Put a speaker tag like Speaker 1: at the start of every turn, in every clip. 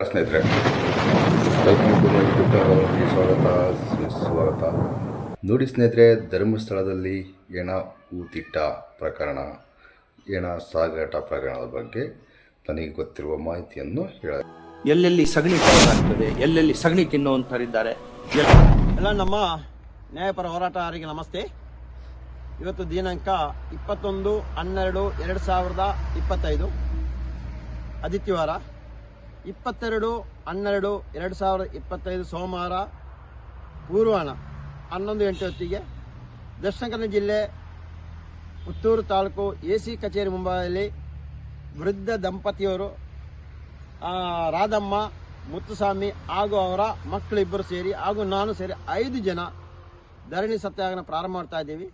Speaker 1: ಸ್ನೇಹಿತರೆ ಸ್ವಾಗತ ಯೂಟ್ಯೂಬ್ ಸ್ವಾಗತ ಸುಸ್ವಾಗತ. ನೋಡಿ ಸ್ನೇಹಿತರೆ ಧರ್ಮಸ್ಥಳದಲ್ಲಿ ಏನ ಊತಿಟ್ಟ ಪ್ರಕರಣ ಏಣ ಸಾಗಾಟ ಪ್ರಕರಣದ ಬಗ್ಗೆ ನನಗೆ ಗೊತ್ತಿರುವ ಮಾಹಿತಿಯನ್ನು ಹೇಳ
Speaker 2: ಎಲ್ಲೆಲ್ಲಿ ಸಗಣಿ ಆಗ್ತದೆ ಎಲ್ಲೆಲ್ಲಿ ಸಗಣಿ ತಿನ್ನುವಂತರಿದ್ದಾರೆ
Speaker 3: ಎಲ್ಲ ನಮ್ಮ ನ್ಯಾಯಪರ ಹೋರಾಟಗಾರರಿಗೆ ನಮಸ್ತೆ. ಇವತ್ತು ದಿನಾಂಕ ಇಪ್ಪತ್ತೊಂದು ಹನ್ನೆರಡು ಎರಡು ಸಾವಿರದ ಇಪ್ಪತ್ತೈದು ಆದಿತ್ಯವಾರ. ಇಪ್ಪತ್ತೆರಡು, ಹನ್ನೆರಡು, ಎರಡು ಸಾವಿರದ ಇಪ್ಪತ್ತೈದು ಸೋಮವಾರ ಪೂರ್ವಾಣ ಹನ್ನೊಂದು ಗಂಟೆ ಹೊತ್ತಿಗೆ ದಕ್ಷಿಣ ಕನ್ನಡ ಜಿಲ್ಲೆ ಪುತ್ತೂರು ತಾಲೂಕು ಎ ಸಿ ಕಚೇರಿ ಮುಂಭಾಗದಲ್ಲಿ ವೃದ್ಧ ದಂಪತಿಯವರು ರಾಧಮ್ಮ, ಮುತ್ತುಸ್ವಾಮಿ ಹಾಗೂ ಅವರ ಮಕ್ಕಳಿಬ್ಬರು ಸೇರಿ ಹಾಗೂ ನಾನು ಸೇರಿ ಐದು ಜನ ಧರಣಿ ಸತ್ಯಾಗ್ರಹ ಪ್ರಾರಂಭ ಮಾಡ್ತಾ ಇದ್ದೀವಿ.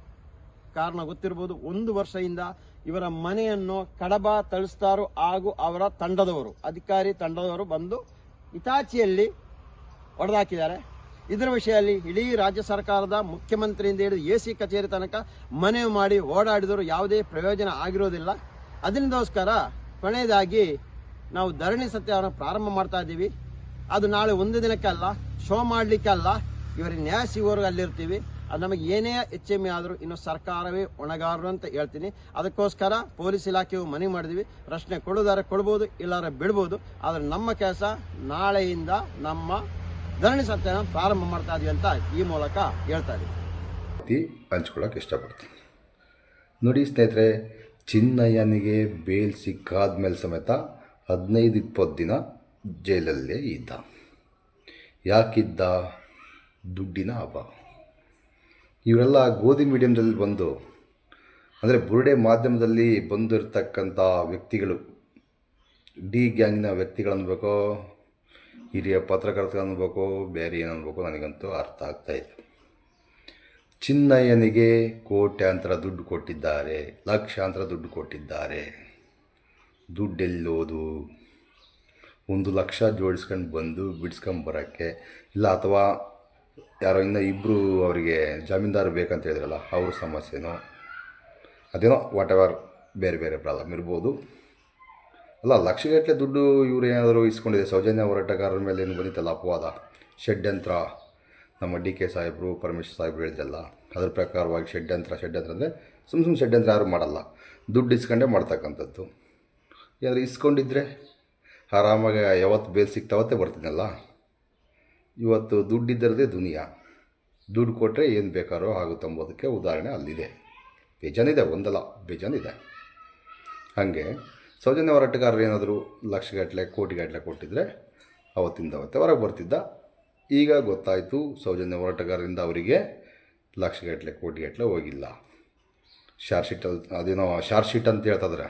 Speaker 3: ಕಾರಣ ಗೊತ್ತಿರಬಹುದು. ಒಂದು ವರ್ಷದಿಂದ ಇವರ ಮನೆಯನ್ನು ಕಡಬ ತಳಿಸ್ತಾರು ಹಾಗೂ ಅವರ ತಂಡದವರು, ಅಧಿಕಾರಿ ತಂಡದವರು ಬಂದು ಇತಾಚಿಯಲ್ಲಿ ಹೊಡೆದಾಕಿದ್ದಾರೆ. ಇದರ ವಿಷಯದಲ್ಲಿ ಇಡೀ ರಾಜ್ಯ ಸರ್ಕಾರದ ಮುಖ್ಯಮಂತ್ರಿಯಿಂದ ಹಿಡಿದು ಎ ಸಿ ಕಚೇರಿ ತನಕ ಮನವಿ ಮಾಡಿ ಓಡಾಡಿದರೂ ಯಾವುದೇ ಪ್ರಯೋಜನ ಆಗಿರೋದಿಲ್ಲ. ಅದರಿಂದೋಸ್ಕರ ಕೊನೆಯದಾಗಿ ನಾವು ಧರಣಿ ಸತ್ಯವನ್ನು ಪ್ರಾರಂಭ ಮಾಡ್ತಾ ಇದ್ದೀವಿ. ಅದು ನಾಳೆ ಒಂದು ದಿನಕ್ಕೆ ಅಲ್ಲ, ಶೋ ಮಾಡಲಿಕ್ಕೆ ಅಲ್ಲ. ಇವರಿಗೆ ನ್ಯಾಯ ಸಿಗೋರ್ಗೆ ಅಲ್ಲಿರ್ತೀವಿ. ಅದು ನಮಗೆ ಏನೇ ಹೆಚ್ಚೆಮ್ಮೆ ಆದರೂ ಇನ್ನು ಸರ್ಕಾರವೇ ಒಣಗಾರರು ಅಂತ ಹೇಳ್ತೀನಿ. ಅದಕ್ಕೋಸ್ಕರ ಪೊಲೀಸ್ ಇಲಾಖೆಯು ಮನವಿ ಮಾಡಿದ್ವಿ. ಪ್ರಶ್ನೆ ಕೊಡೋದಾರೆ ಕೊಡ್ಬೋದು ಇಲ್ಲಾರ ಬಿಡ್ಬೋದು. ಆದರೆ ನಮ್ಮ ಕೆಲಸ ನಾಳೆಯಿಂದ ನಮ್ಮ ಧರಣಿ ಸತ್ಯನ ಪ್ರಾರಂಭ ಮಾಡ್ತಾ ಇದೀವಿ ಅಂತ ಈ ಮೂಲಕ ಹೇಳ್ತಾ ಇದ್ದೀವಿ
Speaker 1: ಹಂಚ್ಕೊಳಕ್ಕೆ ಇಷ್ಟಪಡ್ತೀನಿ. ನೋಡಿ ಸ್ನೇಹಿತರೆ, ಚಿನ್ನಯ್ಯನಿಗೆ ಬೇಲ್ ಸಿಕ್ಕಾದ್ಮೇಲೆ ಸಮೇತ ಹದಿನೈದು ಇಪ್ಪತ್ತು ದಿನ ಜೈಲಲ್ಲೇ ಇದ್ದ. ಯಾಕಿದ್ದ? ದುಡ್ಡಿನ ಅಭಾವ. ಇವರೆಲ್ಲ ಗೋಧಿ ಮೀಡಿಯಮ್ದಲ್ಲಿ ಬಂದು, ಅಂದರೆ ಬುರುಡೆ ಮಾಧ್ಯಮದಲ್ಲಿ ಬಂದಿರತಕ್ಕಂಥ ವ್ಯಕ್ತಿಗಳು, ಡಿ ಗ್ಯಾಂಗ್ನ ವ್ಯಕ್ತಿಗಳು ಅನ್ಬೇಕೋ, ಹಿರಿಯ ಪತ್ರಕರ್ತರು ಅನ್ಬೇಕೋ, ಬೇರೆ ಏನು ಅನ್ಬೇಕೋ ನನಗಂತೂ ಅರ್ಥ ಆಗ್ತಾ ಇಲ್ಲ. ಚಿನ್ನಯ್ಯನಿಗೆ ಕೋಟ್ಯಾಂತರ ದುಡ್ಡು ಕೊಟ್ಟಿದ್ದಾರೆ, ಲಕ್ಷಾಂತರ ದುಡ್ಡು ಕೊಟ್ಟಿದ್ದಾರೆ. ದುಡ್ಡೆಲ್ಲೋದು. ಒಂದು ಲಕ್ಷ ಜೋಡಿಸ್ಕೊಂಡು ಬಂದು ಬಿಡಿಸ್ಕೊಂಡು ಬರೋಕ್ಕೆ, ಇಲ್ಲ ಅಥವಾ ಯಾರೋ ಇನ್ನೂ ಇಬ್ಬರು ಅವರಿಗೆ ಜಮೀನ್ದಾರು ಬೇಕಂತ ಹೇಳಿದ್ರಲ್ಲ, ಅವ್ರ ಸಮಸ್ಯೆನೋ, ಅದೇನೋ ವಾಟ್ ಎವರ್ ಬೇರೆ ಬೇರೆ ಪ್ರಾಬ್ಲಮ್ ಇರ್ಬೋದು. ಅಲ್ಲ, ಲಕ್ಷಗಟ್ಟಲೆ ದುಡ್ಡು ಇವರು ಏನಾದರೂ ಇಸ್ಕೊಂಡಿದೆ, ಸೌಜನ್ಯ ಹೋರಾಟಗಾರರ ಮೇಲೆ ಏನು ಬಂದಿತ್ತಲ್ಲ ಅಪವಾದ, ಷಡ್ಯಂತ್ರ, ನಮ್ಮ ಡಿ ಕೆ ಸಾಹೇಬರು, ಪರಮೇಶ್ವರ್ ಸಾಹೇಬರು ಹೇಳಿದ್ರಲ್ಲ, ಅದ್ರ ಪ್ರಕಾರವಾಗಿ ಷಡ್ಯಂತ್ರ ಷಡ್ಯಂತ್ರ ಅಂದರೆ ಸುಮ್ಮ ಸುಮ್ಮನೆ ಷಡ್ಯಂತ್ರ ಯಾರು ಮಾಡಲ್ಲ, ದುಡ್ಡು ಇಸ್ಕೊಂಡೇ ಮಾಡ್ತಕ್ಕಂಥದ್ದು. ಏನಾದರೂ ಇಸ್ಕೊಂಡಿದ್ರೆ, ಆರಾಮಾಗಿ ಯಾವತ್ತು ಬೇಲ್ ಸಿಗ್ತಾವತ್ತೇ ಬರ್ತೀನಲ್ಲ. ಇವತ್ತು ದುಡ್ಡಿದ್ದರದೇ ದುನಿಯಾ. ದುಡ್ಡು ಕೊಟ್ಟರೆ ಏನು ಬೇಕಾರೋ ಆಗುತ್ತೆ ಎಂಬುದಕ್ಕೆ ಉದಾಹರಣೆ ಅಲ್ಲಿದೆ. ಬೇಜಾನಿದೆ, ಒಂದಲ್ಲ, ಬೇಜಾನಿದೆ. ಹಾಗೆ ಸೌಜನ್ಯ ಹೋರಾಟಗಾರರು ಏನಾದರೂ ಲಕ್ಷಗಟ್ಟಲೆ, ಕೋಟಿಗಟ್ಟಲೆ ಕೊಟ್ಟಿದ್ದರೆ ಅವತ್ತಿಂದ ಅವತ್ತೆ ಹೊರಗೆ ಬರ್ತಿದ್ದ. ಈಗ ಗೊತ್ತಾಯಿತು ಸೌಜನ್ಯ ಹೋರಾಟಗಾರರಿಂದ ಅವರಿಗೆ ಲಕ್ಷಗಟ್ಟಲೆ, ಕೋಟಿಗಟ್ಟಲೆ ಹೋಗಿಲ್ಲ. ಶಾರ್ಟ್ ಶೀಟಲ್ಲಿ ಅದೇನೋ ಶಾರ್ಟ್ ಶೀಟ್ ಅಂತ ಹೇಳ್ತದ್ರೆ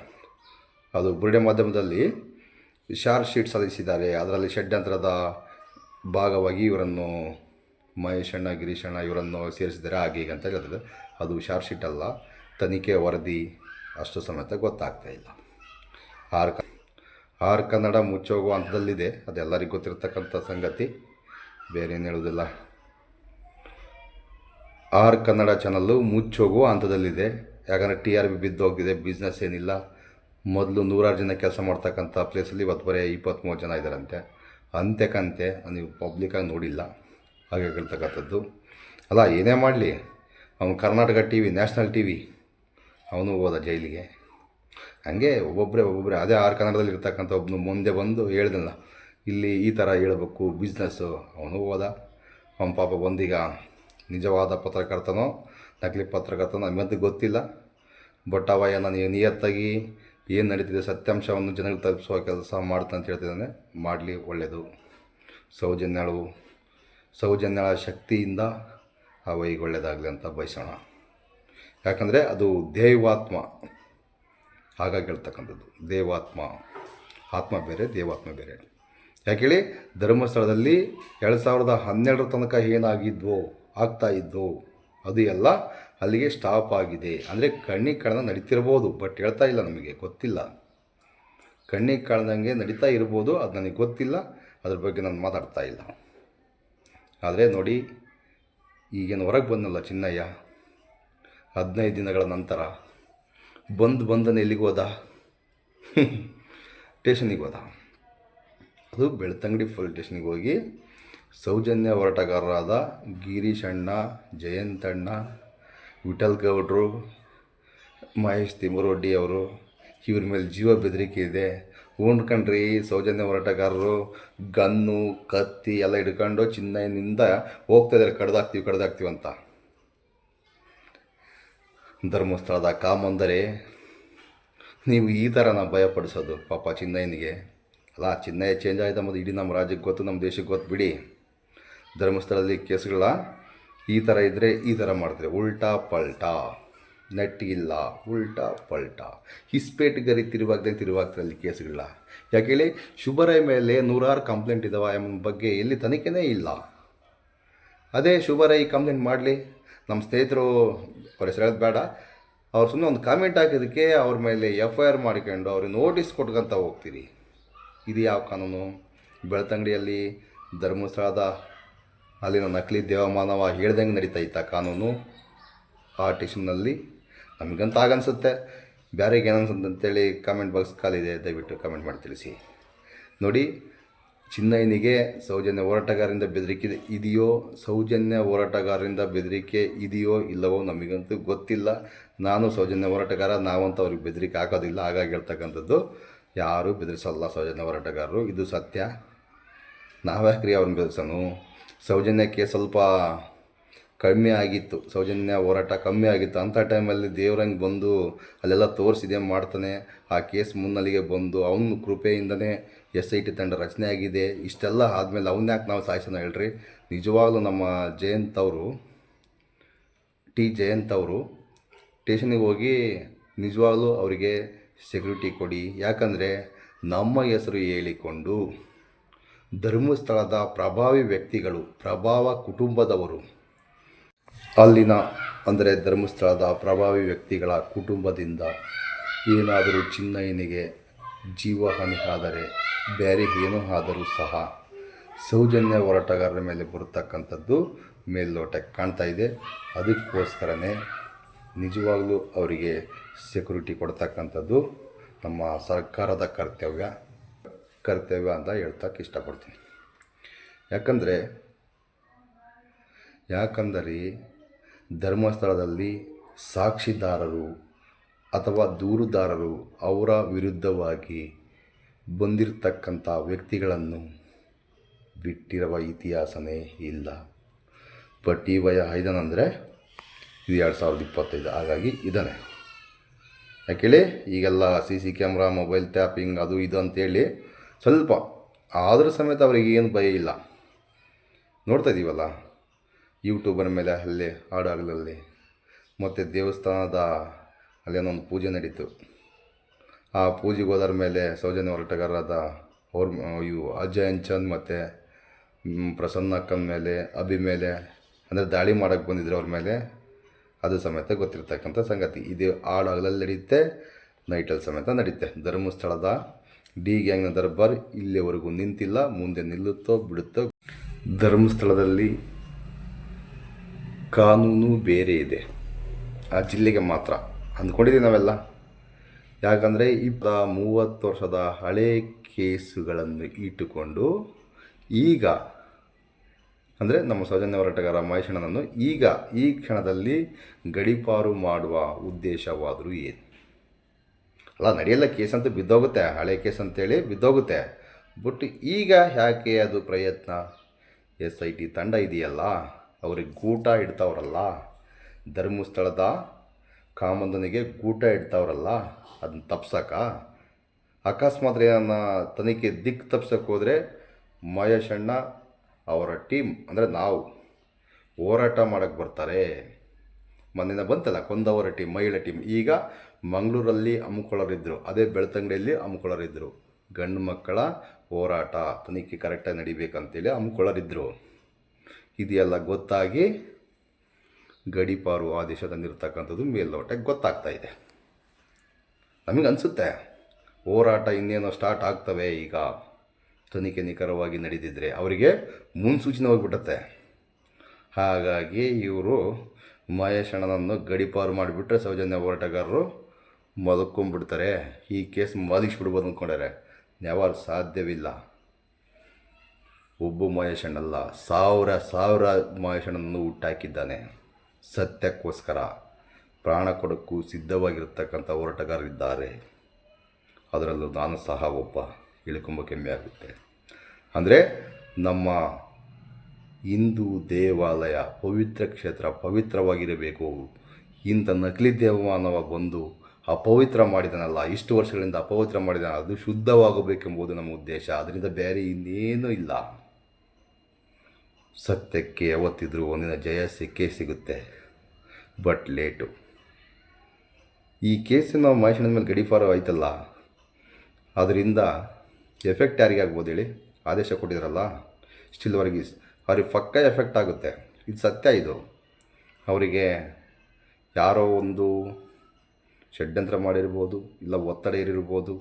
Speaker 1: ಅದು ಬುರುಡೆ ಮಾಧ್ಯಮದಲ್ಲಿ ಶಾರ್ಟ್ ಶೀಟ್ ಸಲ್ಲಿಸಿದ್ದಾರೆ. ಅದರಲ್ಲಿ ಷಡ್ಯಂತ್ರದ ಭಾಗವಾಗಿ ಇವರನ್ನು ಮಹೇಶಣ್ಣ ಗಿರೀಶಣ್ಣ ಇವರನ್ನು ಸೇರಿಸಿದರೆ ಹಾಗೆ ಅಂತ ಹೇಳ್ತದೆ. ಅದು ಶಾರ್ಟ್ ಶೀಟ್ ಅಲ್ಲ. ತನಿಖೆ ವರದಿ ಅಷ್ಟು ಸಮೇತ ಗೊತ್ತಾಗ್ತಾ ಇಲ್ಲ. ಆರ್ ಆರ್ ಕನ್ನಡ ಮುಚ್ಚೋಗುವ ಹಂತದಲ್ಲಿದೆ. ಅದೆಲ್ಲರಿಗೂ ಗೊತ್ತಿರತಕ್ಕಂಥ ಸಂಗತಿ. ಬೇರೆ ಏನು ಹೇಳೋದಿಲ್ಲ ಆರ್ ಕನ್ನಡ ಚಾನಲ್ಲು ಮುಚ್ಚೋಗುವ ಹಂತದಲ್ಲಿದೆ. ಯಾಕಂದರೆ ಟಿ ಆರ್ ಬಿ ಬಿದ್ದೋಗಿದೆ ಬಿಸ್ನೆಸ್ ಏನಿಲ್ಲ. ಮೊದಲು ನೂರಾರು ಜನ ಕೆಲಸ ಮಾಡ್ತಕ್ಕಂಥ ಪ್ಲೇಸಲ್ಲಿ ಇವತ್ತು ಬರೀ ಇಪ್ಪತ್ತ್ಮೂರು ಜನ ಇದ್ದಾರಂತೆ. ಅಂತೆಕಂತೆ ನೀವು ಪಬ್ಲಿಕ್ಕಾಗಿ ನೋಡಿಲ್ಲ. ಹಾಗೆ ಹೇಳ್ತಕ್ಕಂಥದ್ದು. ಅಲ್ಲ, ಏನೇ ಮಾಡಲಿ, ಅವನು Karnataka T V national T V ಅವನು ಹೋದ ಜೈಲಿಗೆ. ಹಂಗೆ ಒಬ್ಬೊಬ್ಬರೇ ಒಬ್ಬೊಬ್ಬರೇ ಅದೇ ಆರು ಕನ್ನಡದಲ್ಲಿ ಇರ್ತಕ್ಕಂಥ ಒಬ್ಬನು ಮುಂದೆ ಬಂದು ಹೇಳ್ದಲ್ಲ, ಇಲ್ಲಿ ಈ ಥರ ಹೇಳ್ಬೇಕು ಬಿಸ್ನೆಸ್ಸು ಅವನು ಹೋದ. ಅವನ ಪಾಪ ಬಂದೀಗ ನಿಜವಾದ ಪತ್ರಕರ್ತನೋ, ನಕಲಿ ಪತ್ರಕರ್ತನೋ ನಮಗಂತೂ ಗೊತ್ತಿಲ್ಲ. ಬಟ್ ಅವ ಏನೋ ನಿಯತ್ತಾಗಿ ಏನು ನಡೀತಿದೆ, ಸತ್ಯಾಂಶವನ್ನು ಜನರಿಗೆ ತಲುಪಿಸುವ ಕೆಲಸ ಮಾಡ್ತಾ ಅಂತ ಹೇಳ್ತಿದ್ದಾನೆ, ಮಾಡಲಿ ಒಳ್ಳೆಯದು ಸೌಜನ್ಯಳು, ಸೌಜನ್ಯಳ ಶಕ್ತಿಯಿಂದ ಆ ವೈಗೆ ಒಳ್ಳೆಯದಾಗಲಿ ಅಂತ ಬಯಸೋಣ. ಯಾಕಂದರೆ ಅದು ದೇವಾತ್ಮ. ಹಾಗಾಗಿ ಹೇಳ್ತಕ್ಕಂಥದ್ದು, ದೇವಾತ್ಮ. ಆತ್ಮ ಬೇರೆ, ದೇವಾತ್ಮ ಬೇರೆ. ಯಾಕೇಳಿ ಧರ್ಮಸ್ಥಳದಲ್ಲಿ ಎರಡು ಸಾವಿರದ ಹನ್ನೆರಡರ ತನಕ ಏನಾಗಿದ್ವೋ, ಆಗ್ತಾ ಇದ್ವೋ ಅದು ಎಲ್ಲ ಅಲ್ಲಿಗೆ ಸ್ಟಾಪ್ ಆಗಿದೆ. ಅಂದರೆ ಕಣ್ಣಿಗೆ ಕಾಣದ ನಡೀತಿರ್ಬೋದು ಬಟ್ ಹೇಳ್ತಾ ಇಲ್ಲ ನಮಗೆ, ಗೊತ್ತಿಲ್ಲ. ಕಣ್ಣಿಗೆ ಕಾಣ್ದಂಗೆ ನಡೀತಾ ಇರ್ಬೋದು, ಅದು ನನಗೆ ಗೊತ್ತಿಲ್ಲ, ಅದ್ರ ಬಗ್ಗೆ ನಾನು ಮಾತಾಡ್ತಾ ಇಲ್ಲ. ಆದರೆ ನೋಡಿ, ಈಗೇನು ಹೊರಗೆ ಬಂದಲ್ಲ ಚಿನ್ನಯ್ಯ, ಹದಿನೈದು ದಿನಗಳ ನಂತರ, ಬಂದು ಬಂದನೆ ಎಲ್ಲಿಗೆ ಹೋದ? ಸ್ಟೇಷನಿಗೆ ಹೋದ. ಅದು ಬೆಳ್ತಂಗಡಿ ಫುಲ್ ಸ್ಟೇಷನಿಗೆ ಹೋಗಿ ಸೌಜನ್ಯ ಹೋರಾಟಗಾರರಾದ ಗಿರೀಶ್ ಅಣ್ಣ ಜಯಂತಣ್ಣ ವಿಠಲ್ ಗೌಡ್ರು, ಮಹೇಶ್ ತಿಮ್ಮರೊಡ್ಡಿ ಅವರು, ಇವ್ರ ಮೇಲೆ ಜೀವ ಬೆದರಿಕೆ ಇದೆ. ಉಂಡ್ಕಂಡ್ರಿ ಸೌಜನ್ಯ ಹೋರಾಟಗಾರರು ಗನ್ನು, ಕತ್ತಿ ಎಲ್ಲ ಹಿಡ್ಕೊಂಡು ಚಿನ್ನೈನಿಂದ ಹೋಗ್ತಾ ಇದ್ದಾರೆ. ಕಡ್ದಾಕ್ತೀವಿ ಕಡ್ದಾಕ್ತೀವಿ ಅಂತ. ಧರ್ಮಸ್ಥಳದ ಕಾಮಂದರೆ, ನೀವು ಈ ಥರ ನಾವು ಭಯಪಡಿಸೋದು ಪಾಪ ಚಿನ್ನಯ್ಯನಿಗೆ ಅಲ್ಲ ಚಿನ್ನಯ್ಯ ಚೇಂಜ್ ಆಯಿತು ಮತ್ತು ಇಡೀ ನಮ್ಮ ರಾಜ್ಯಕ್ಕೆ ಗೊತ್ತು, ನಮ್ಮ ದೇಶಕ್ಕೆ ಗೊತ್ತು, ಬಿಡಿ. ಧರ್ಮಸ್ಥಳದಲ್ಲಿ ಕೇಸ್ಗಳ ಈ ಥರ ಇದ್ದರೆ ಈ ಥರ ಮಾಡ್ತಾರೆ. ಉಲ್ಟಾ ಪಲ್ಟಾ. ನೆಟ್ಟಿಗಿಲ್ಲ ಉಲ್ಟಾ ಪಲ್ಟಾ. ಹಿಸ್ಪೇಟ್ ಗರಿ ತಿರುವಾಗದೆ ತಿರುವಾಗ್ತಾರೆ ಅಲ್ಲಿ ಕೇಸ್ಗಳ. ಯಾಕೆ ಹೇಳಿ? ಶುಭರಾಯ್ ಮೇಲೆ ನೂರಾರು ಕಂಪ್ಲೇಂಟ್ ಇದ್ದಾವೆ ಎಂಬ ಬಗ್ಗೆ ಎಲ್ಲಿ ತನಿಖೆನೇ ಇಲ್ಲ. ಅದೇ ಶುಭರಾಯ್ ಕಂಪ್ಲೇಂಟ್ ಮಾಡಲಿ. ನಮ್ಮ ಸ್ನೇಹಿತರು ಅವ್ರ ಹೆಸರು ಬೇಡ. ಅವ್ರು ಸುಮ್ಮನೆ ಒಂದು ಕಾಮೆಂಟ್ ಹಾಕಿದ್ದಕ್ಕೆ ಅವ್ರ ಮೇಲೆ ಎಫ್ ಐ ಆರ್ ಮಾಡಿಕೊಂಡು ಅವ್ರಿಗೆ ನೋಟಿಸ್ ಕೊಟ್ಕೊಂತ ಹೋಗ್ತೀರಿ. ಇದು ಯಾವ ಕಾನೂನು? ಬೆಳ್ತಂಗಡಿಯಲ್ಲಿ ಧರ್ಮಸ್ಥಳದ ಅಲ್ಲಿನ ನಕಲಿ ದೇವಮಾನವ ಹೇಳ್ದಂಗೆ ನಡೀತಾ ಇತ್ತ ಕಾನೂನು ಆ ಟಿಷನ್ನಲ್ಲಿ ನಮಗಂತ ಆಗನ್ಸುತ್ತೆ? ಬೇರೆಗೆ ಏನನ್ಸುತ್ತೆ ಅಂತೇಳಿ ಕಾಮೆಂಟ್ ಬಾಕ್ಸ್ ಕಾಲಿದೆ ದಯವಿಟ್ಟು ಕಾಮೆಂಟ್ ಮಾಡಿ ತಿಳಿಸಿ. ನೋಡಿ, ಚಿನ್ನಯ್ಯನಿಗೆ ಸೌಜನ್ಯ ಹೋರಾಟಗಾರರಿಂದ ಬೆದರಿಕೆ ಇದೆಯೋ? ಸೌಜನ್ಯ ಹೋರಾಟಗಾರರಿಂದ ಬೆದರಿಕೆ ಇದೆಯೋ ಇಲ್ಲವೋ ನಮಗಂತೂ ಗೊತ್ತಿಲ್ಲ. ನಾನು ಸೌಜನ್ಯ ಹೋರಾಟಗಾರ, ನಾವಂತೂ ಅವ್ರಿಗೆ ಬೆದರಿಕೆ ಹಾಕೋದಿಲ್ಲ. ಹಾಗಾಗಿ ಹೇಳ್ತಕ್ಕಂಥದ್ದು ಯಾರೂ ಬೆದರಿಸಲ್ಲ ಸೌಜನ್ಯ ಹೋರಾಟಗಾರರು. ಇದು ಸತ್ಯ. ನಾವ್ಯಾಕ್ರಿ ಅವ್ರನ್ನ ಬೆದರ್ಸೋನು? ಸೌಜನ್ಯಕ್ಕೆ ಸ್ವಲ್ಪ ಕಮ್ಮಿ ಆಗಿತ್ತು. ಸೌಜನ್ಯ ಹೋರಾಟ ಕಮ್ಮಿ ಆಗಿತ್ತು. ಅಂಥ ಟೈಮಲ್ಲಿ ದೇವ್ರಂಗೆ ಬಂದು ಅಲ್ಲೆಲ್ಲ ತೋರಿಸಿದೆ ಮಾಡ್ತಾನೆ. ಆ ಕೇಸ್ ಮುನ್ನಲ್ಲಿಗೆ ಬಂದು ಅವನ ಕೃಪೆಯಿಂದನೇ ಎಸ್ ಐ ಟಿ ತಂಡ ರಚನೆ ಆಗಿದೆ. ಇಷ್ಟೆಲ್ಲ ಆದಮೇಲೆ ಅವನ್ನ ಯಾಕೆ ನಾವು ಸಾಯಿಸೋಣ ಹೇಳ್ರಿ? ನಿಜವಾಗ್ಲೂ ನಮ್ಮ ಜಯಂತ್ ಅವರು, ಟಿ ಜಯಂತ್ ಅವರು ಸ್ಟೇಷನಿಗೆ ಹೋಗಿ ನಿಜವಾಗ್ಲೂ ಅವರಿಗೆ ಸೆಕ್ಯೂರಿಟಿ ಕೊಡಿ. ಯಾಕಂದರೆ ನಮ್ಮ ಹೆಸರು ಹೇಳಿಕೊಂಡು ಧರ್ಮಸ್ಥಳದ ಪ್ರಭಾವಿ ವ್ಯಕ್ತಿಗಳು, ಪ್ರಭಾವ ಕುಟುಂಬದವರು. ಅಲ್ಲಿನ, ಅಂದರೆ ಧರ್ಮಸ್ಥಳದ ಪ್ರಭಾವಿ ವ್ಯಕ್ತಿಗಳ ಕುಟುಂಬದಿಂದ ಏನಾದರೂ ಚಿನ್ನಯ್ಯನಿಗೆ ಜೀವಹಾನಿ ಆದರೆ ಬೇರೆ ಏನೋ ಆದರೂ ಸಹ ಸೌಜನ್ಯ ಹೋರಾಟಗಾರರ ಮೇಲೆ ಬರತಕ್ಕಂಥದ್ದು ಮೇಲ್ನೋಟಕ್ಕೆ ಕಾಣ್ತಾ ಇದೆ. ಅದಕ್ಕೋಸ್ಕರನೇ ನಿಜವಾಗಲೂ ಅವರಿಗೆ ಸೆಕ್ಯೂರಿಟಿ ಕೊಡ್ತಕ್ಕಂಥದ್ದು ನಮ್ಮ ಸರ್ಕಾರದ ಕರ್ತವ್ಯ. ಕರ್ತವ್ಯ ಅಂತ ಹೇಳ್ತಕ್ಕೆ ಇಷ್ಟಪಡ್ತೀನಿ. ಯಾಕಂದರೆ ಯಾಕಂದರೆ ಧರ್ಮಸ್ಥಳದಲ್ಲಿ ಸಾಕ್ಷಿದಾರರು ಅಥವಾ ದೂರುದಾರರು ಅವರ ವಿರುದ್ಧವಾಗಿ ಬಂದಿರತಕ್ಕಂಥ ವ್ಯಕ್ತಿಗಳನ್ನು ಬಿಟ್ಟಿರುವ ಇತಿಹಾಸನೇ ಇಲ್ಲ. ಬಟ್ ಈ ವಯ ಐದನಂದರೆ ಇದು ಎರಡು ಸಾವಿರದ ಇಪ್ಪತ್ತೈದು. ಹಾಗಾಗಿ ಇದ್ದಾನೆ ಯಾಕೇಳಿ ಈಗೆಲ್ಲ C C camera, mobile tapping ಅದು ಇದು ಅಂತೇಳಿ ಸ್ವಲ್ಪ ಆದರೂ ಸಮೇತ ಅವರಿಗೆ ಏನು ಭಯ ಇಲ್ಲ. ನೋಡ್ತಾ ಇದ್ದೀವಲ್ಲ ಯೂಟ್ಯೂಬರ್ ಮೇಲೆ ಅಲ್ಲಿ ಹಾಡಾಗಲಲ್ಲಿ. ಮತ್ತು ದೇವಸ್ಥಾನದ ಅಲ್ಲೇನೋ ಒಂದು ಪೂಜೆ ನಡೀತು. ಆ ಪೂಜೆಗೆ ಹೋದರ ಮೇಲೆ ಸೌಜನ್ಯ ಹೋರಾಟಗಾರರಾದ ಅವ್ರ, ಇವು ಅಜಯ್ ಚಂದ್ ಮತ್ತು ಪ್ರಸನ್ನ ಅಕ್ಕನ ಮೇಲೆ, ಅಭಿ ಮೇಲೆ, ಅಂದರೆ ದಾಳಿ ಮಾಡೋಕ್ಕೆ ಬಂದಿದ್ರು ಅವ್ರ ಮೇಲೆ. ಅದು ಸಮೇತ ಗೊತ್ತಿರ್ತಕ್ಕಂಥ ಸಂಗತಿ. ಇದು ಹಾಡಾಗಲಲ್ಲಿ ನಡೆಯುತ್ತೆ ನೈಟಲ್ಲಿ ಸಮೇತ ನಡೆಯುತ್ತೆ ಧರ್ಮಸ್ಥಳದ ಡಿ ಗ್ಯಾಂಗ್ನ ದರ್ಬಾರ್ ಇಲ್ಲಿಯವರೆಗೂ ನಿಂತಿಲ್ಲ, ಮುಂದೆ ನಿಲ್ಲುತ್ತೋ ಬಿಡುತ್ತೋ. ಧರ್ಮಸ್ಥಳದಲ್ಲಿ ಕಾನೂನು ಬೇರೆ ಇದೆ. ಆ ಜಿಲ್ಲೆಗೆ ಮಾತ್ರ. ಅಂದ್ಕೊಂಡಿದ್ದೀವಿ ನಾವೆಲ್ಲ. ಯಾಕಂದರೆ ಇಪ್ಪ ಮೂವತ್ತು ವರ್ಷದ ಹಳೆ ಕೇಸುಗಳನ್ನು ಇಟ್ಟುಕೊಂಡು ಈಗ, ಅಂದರೆ ನಮ್ಮ ಸೌಜನ್ಯ ಹೋರಾಟಗಾರ ಮಹೇಶಣ್ಣನನ್ನು ಈಗ ಈ ಕ್ಷಣದಲ್ಲಿ ಗಡಿಪಾರು ಮಾಡುವ ಉದ್ದೇಶವಾದರೂ ಏನು? ಅಲ್ಲ, ನಡೆಯಲ್ಲ ಕೇಸ್ ಅಂತ ಬಿದ್ದೋಗುತ್ತೆ, ಹಳೆ ಕೇಸ್ ಅಂತೇಳಿ ಬಿದ್ದೋಗುತ್ತೆ. ಬಟ್ ಈಗ ಯಾಕೆ ಅದು ಪ್ರಯತ್ನ? ಎಸ್ ಐ ಟಿ ತಂಡ ಇದೆಯಲ್ಲ, ಅವ್ರಿಗೆ ಗೂಟ ಇಡ್ತಾವ್ರಲ್ಲ. ಧರ್ಮಸ್ಥಳದ ಕಾಮಂದನಿಗೆ ಗೂಟ ಇಡ್ತಾವ್ರಲ್ಲ, ಅದನ್ನ ತಪ್ಸಕ. ಅಕಸ್ಮಾತ್ ಏನನ್ನ ತನಿಖೆ ದಿಕ್ಕು ತಪ್ಸಕ್ಕೆ ಹೋದರೆ ಮಹೇಶಣ್ಣ ಅವರ ಟೀಮ್, ಅಂದರೆ ನಾವು, ಹೋರಾಟ ಮಾಡೋಕ್ಕೆ ಬರ್ತಾರೆ. ಮೊನ್ನೆನ ಬಂತಲ್ಲ, ಕೊಂದವರ ಟೀಮ್, ಮಹಿಳಾ ಟೀಮ್. ಈಗ ಮಂಗಳೂರಲ್ಲಿ ಹಮ್ಮಿಕೊಳ್ಳೋರಿದ್ದರು. ಅದೇ ಬೆಳ್ತಂಗಡಿಯಲ್ಲಿ ಹಮ್ಮಿಕೊಳ್ಳೋರಿದ್ದರು. ಗಂಡು ಮಕ್ಕಳ ಹೋರಾಟ ತನಿಖೆ ಕರೆಕ್ಟಾಗಿ ನಡಿಬೇಕಂತೇಳಿ ಹಮ್ಮಿಕೊಳ್ಳೋರಿದ್ದರು. ಇದೆಲ್ಲ ಗೊತ್ತಾಗಿ ಗಡಿಪಾರು ಆದೇಶದಲ್ಲಿರ್ತಕ್ಕಂಥದ್ದು ಮೇಲ್ನೋಟಕ್ಕೆ ಗೊತ್ತಾಗ್ತಾ ಇದೆ. ನಮಗೆ ಅನಿಸುತ್ತೆ, ಹೋರಾಟ ಇನ್ನೇನೋ ಸ್ಟಾರ್ಟ್ ಆಗ್ತವೆ ಈಗ. ತನಿಖೆ ನಿಖರವಾಗಿ ನಡೆದಿದ್ದರೆ ಅವರಿಗೆ ಮುನ್ಸೂಚನೆ ಹೋಗ್ಬಿಟ್ಟತ್ತೆ. ಹಾಗಾಗಿ ಇವರು ಮಹೇಶ್ ಅಣ್ಣನನ್ನು ಗಡಿಪಾರು ಮಾಡಿಬಿಟ್ರೆ ಸೌಜನ್ಯ ಹೋರಾಟಗಾರರು ಮಲ್ಕೊಂಡ್ಬಿಡ್ತಾರೆ. ಈ ಕೇಸ್ ಮಲಗಿಸ್ಬಿಡ್ಬೋದು ಅಂದ್ಕೊಂಡಾರೆ ಯಾವಾಗ ಸಾಧ್ಯವಿಲ್ಲ. ಒಬ್ಬ ಮಹೇಶಣ್ಣಲ್ಲ ಸಾವಿರ ಸಾವಿರ ಮಹೇಶಣ್ಣನ್ನು ಹುಟ್ಟಾಕಿದ್ದಾನೆ. ಸತ್ಯಕ್ಕೋಸ್ಕರ. ಪ್ರಾಣ ಕೊಡೋಕ್ಕೂ ಸಿದ್ಧವಾಗಿರ್ತಕ್ಕಂಥ ಹೋರಾಟಗಾರರಿದ್ದಾರೆ. ಅದರಲ್ಲೂ ನಾನು ಸಹ ಒಬ್ಬ. ಇಳ್ಕೊಂಬ ಕೆಮ್ಮೆ ಆಗುತ್ತೆ. ಅಂದರೆ ನಮ್ಮ ಹಿಂದೂ ದೇವಾಲಯ ಪವಿತ್ರ ಕ್ಷೇತ್ರ ಪವಿತ್ರವಾಗಿರಬೇಕು. ಇಂಥ ನಕಲಿ ದೇವಮಾನವ ಬಂದು ಅಪವಿತ್ರ ಮಾಡಿದನಲ್ಲ, ಇಷ್ಟು ವರ್ಷಗಳಿಂದ ಅಪವಿತ್ರ ಮಾಡಿದಾನ ಅದು ಶುದ್ಧವಾಗಬೇಕೆಂಬುದು ನಮ್ಮ ಉದ್ದೇಶ. ಅದರಿಂದ ಬೇರೆ ಇನ್ನೇನೂ ಇಲ್ಲ. ಸತ್ಯಕ್ಕೆ ಯಾವತ್ತಿದ್ರೂ ಒಂದಿನ ಜಯ ಸಿಕ್ಕೇ ಸಿಗುತ್ತೆ. But late. ಈ ಕೇಸಿನ ಮಹೇಶನ ಮೇಲೆ ಗಡಿಫಾರು ಆಯ್ತಲ್ಲ. ಅದರಿಂದ ಎಫೆಕ್ಟ್ ಯಾರಿಗೆ ಆಗ್ಬೋದು ಹೇಳಿ? ಆದೇಶ ಕೊಟ್ಟಿದ್ರಲ್ಲ? ಸ್ಟಿಲ್ ವರ್ಗೀಸ್ ಅವ್ರಿಗೆ ಪಕ್ಕ ಎಫೆಕ್ಟ್ ಆಗುತ್ತೆ. ಇದು ಸತ್ಯ ಇದು. ಅವರಿಗೆ ಯಾರೋ ಒಂದು ಷಡ್ಯಂತ್ರ ಮಾಡಿರ್ಬೋದು, ಇಲ್ಲ ಒತ್ತಡ ಇರಿರ್ಬೋದು.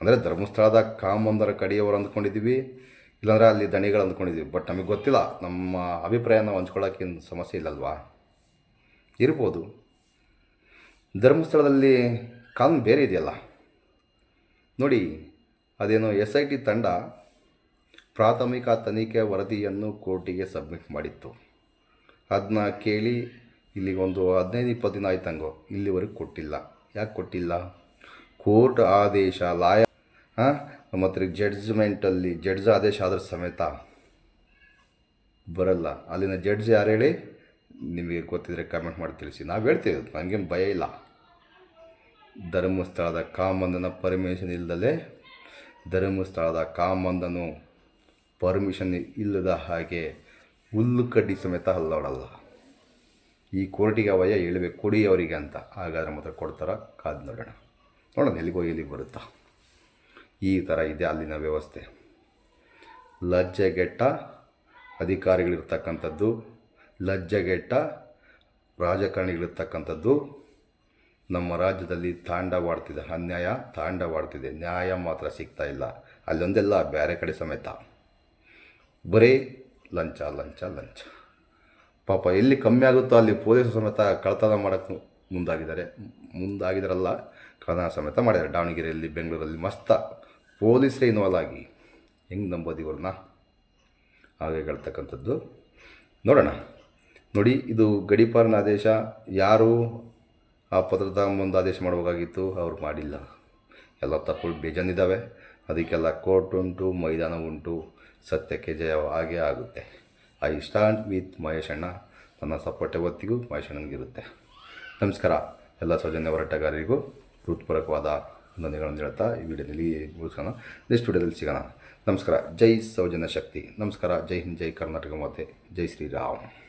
Speaker 1: ಅಂದರೆ ಧರ್ಮಸ್ಥಳದ ಕಾಮಂದರ ಕಡೆಯವರು ಅಂದ್ಕೊಂಡಿದ್ದೀವಿ, ಇಲ್ಲಾಂದರೆ ಅಲ್ಲಿ ದಣಿಗಳು ಅಂದ್ಕೊಂಡಿದ್ದೀವಿ. ಬಟ್ ನಮಗೆ ಗೊತ್ತಿಲ್ಲ, ನಮ್ಮ ಅಭಿಪ್ರಾಯನ ಹಂಚ್ಕೊಳ್ಳೋಕೆ ಸಮಸ್ಯೆ ಇಲ್ಲಲ್ವಾ? ಇರ್ಬೋದು. ಧರ್ಮಸ್ಥಳದಲ್ಲಿ ಕಾನೂನು ಬೇರೆ ಇದೆಯಲ್ಲ? ನೋಡಿ, ಅದೇನೋ ಎಸ್ ಐ ಟಿ ತಂಡ ಪ್ರಾಥಮಿಕ ತನಿಖೆ ವರದಿಯನ್ನು ಕೋರ್ಟಿಗೆ ಸಬ್ಮಿಟ್ ಮಾಡಿತ್ತು. ಅದನ್ನ ಕೇಳಿ ಇಲ್ಲಿಗೆ ಒಂದು ಹದಿನೈದು, ಇಪ್ಪತ್ತು ದಿನ ಆಯ್ತಂಗೋ. ಇಲ್ಲಿವರೆಗೆ ಕೊಟ್ಟಿಲ್ಲ. ಯಾಕೆ ಕೊಟ್ಟಿಲ್ಲ? ಕೋರ್ಟ್ ಆದೇಶ ಲಾಯ ಹಾಂ ಮತ್ತು ಜಡ್ಜ್ಮೆಂಟಲ್ಲಿ ಜಡ್ಜ್ ಆದೇಶ ಆದ್ರ ಸಮೇತ ಬರಲ್ಲ. ಅಲ್ಲಿನ ಜಡ್ಜ್ ಯಾರು ಹೇಳಿ? ನಿಮಗೆ ಗೊತ್ತಿದ್ರೆ ಕಮೆಂಟ್ ಮಾಡಿ ತಿಳಿಸಿ. ನಾವು ಹೇಳ್ತೀವಿ ನನಗೇನು ಭಯ ಇಲ್ಲ. ಧರ್ಮಸ್ಥಳದ ಕಾಮಂದನ ಪರ್ಮಿಷನ್ ಇಲ್ಲದಲೇ ಧರ್ಮಸ್ಥಳದ ಕಾಮಂದನು ಪರ್ಮಿಷನ್ ಇಲ್ಲದ ಹಾಗೆ ಹುಲ್ಲು ಕಡ್ಡಿ ಸಮೇತ ಹಲ್ಲೋಡಲ್ಲ. ಈ ಕೋರ್ಟಿಗೆ ಅವಯ್ಯ ಹೇಳಬೇಕು ಕೊಡಿ ಅವರಿಗೆ ಅಂತ. ಹಾಗಾದ್ರೆ ಮಾತ್ರ ಕೊಡ್ತಾರ ಕಾದು ನೋಡೋಣ ನೋಡೋಣ ಎಲ್ಲಿಗೋ ಎಲ್ಲಿಗೆ ಬರುತ್ತಾ. ಈ ಥರ ಇದೆ ಅಲ್ಲಿನ ವ್ಯವಸ್ಥೆ. ಲಜ್ಜೆಗೆಟ್ಟ ಅಧಿಕಾರಿಗಳಿರ್ತಕ್ಕಂಥದ್ದು, ಲಜ್ಜೆಗೆಟ್ಟ ರಾಜಕಾರಣಿಗಳಿರ್ತಕ್ಕಂಥದ್ದು, ನಮ್ಮ ರಾಜ್ಯದಲ್ಲಿ ತಾಂಡವಾಡ್ತಿದೆ. ಅನ್ಯಾಯ ತಾಂಡವಾಡ್ತಿದೆ. ನ್ಯಾಯ ಮಾತ್ರ ಸಿಗ್ತಾ ಇಲ್ಲ. ಅಲ್ಲೊಂದೆಲ್ಲ ಬೇರೆ ಕಡೆ ಸಮೇತ. ಬರೀ ಲಂಚ ಲಂಚ ಲಂಚ. ಪಾಪ ಎಲ್ಲಿ ಕಮ್ಮಿ ಆಗುತ್ತೋ ಅಲ್ಲಿ ಪೊಲೀಸರು ಸಮೇತ ಕಳ್ತನ ಮಾಡೋಕ್ಕೆ ಮುಂದಾಗಿದ್ದಾರೆ. ಮುಂದಾಗಿದ್ದಾರಲ್ಲ ಕಳ್ಳತನ ಸಮೇತ ಮಾಡಿದ್ದಾರೆ. ದಾವಣಗೆರೆಯಲ್ಲಿ, ಬೆಂಗಳೂರಲ್ಲಿ ಮಸ್ತ ಪೊಲೀಸರೇ ಇನ್ವಾಲ್ ಆಗಿ. ಹೆಂಗೆ ನಂಬೋದು ಇವ್ರನ್ನ? ಹಾಗೆ ಹೇಳ್ತಕ್ಕಂಥದ್ದು. ನೋಡೋಣ. ನೋಡಿ, ಇದು ಗಡಿಪಾರಿನ ಆದೇಶ. ಯಾರು ಆ ಪತ್ರದ ಮುಂದೆ ಆದೇಶ ಮಾಡಬೇಕಾಗಿತ್ತು? ಅವ್ರು ಮಾಡಿಲ್ಲ. ಎಲ್ಲ ತಪ್ಪುಗಳು ಬೇಜಾನಿದ್ದಾವೆ. ಅದಕ್ಕೆಲ್ಲ ಕೋರ್ಟ್ ಉಂಟು, ಮೈದಾನ ಉಂಟು. ಸತ್ಯಕ್ಕೆ ಜಯ ಆಗುತ್ತೆ. ಐ ಸ್ಟ್ಯಾಂಡ್ ವಿತ್ ಮಹೇಶ್ ಅಣ್ಣ. ನನ್ನ ಸಪೋರ್ಟ್ ಯಾವತ್ತಿಗೂ ಮಹೇಶ್ ಅಣ್ಣನಿಗಿರುತ್ತೆ. ನಮಸ್ಕಾರ. ಎಲ್ಲ ಸೌಜನ್ಯ ಹೋರಾಟಗಾರರಿಗೂ ಹೃತ್ಪೂರ್ವಕವಾದ ಅಭಿನಂದನೆಗಳನ್ನು ಹೇಳ್ತಾ ಈ ವಿಡಿಯೋದಲ್ಲಿ ಮುಗಿಸೋಣ ನೆಕ್ಸ್ಟ್ ವಿಡಿಯೋದಲ್ಲಿ ಸಿಗೋಣ. ನಮಸ್ಕಾರ. ಜೈ ಸೌಜನ್ಯ ಶಕ್ತಿ. ನಮಸ್ಕಾರ. ಜೈ ಹಿಂದ್, ಜೈ ಕರ್ನಾಟಕ ಮಾತೆ. ಜೈ ಶ್ರೀರಾಮ್.